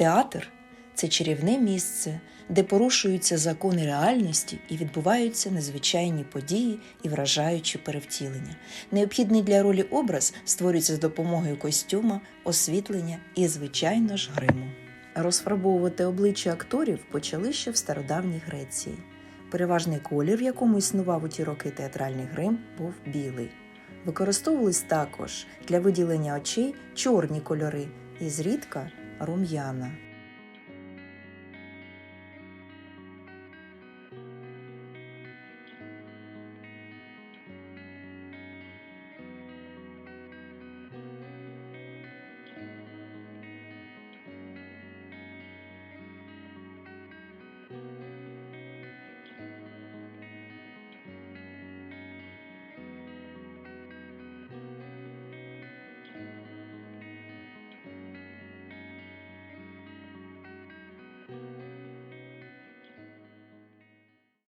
Театр це чарівне місце, де порушуються закони реальності і відбуваються незвичайні події і вражаючі перевтілення. Необхідний для ролі образ створюється з допомогою костюма, освітлення і, звичайно ж, гриму. Розфарбовувати обличчя акторів почали ще в стародавній Греції. Переважний колір, в якому існував у ті роки театральний грим, був білий. Використовувались також для виділення очей чорні кольори і зрідка рум'яна.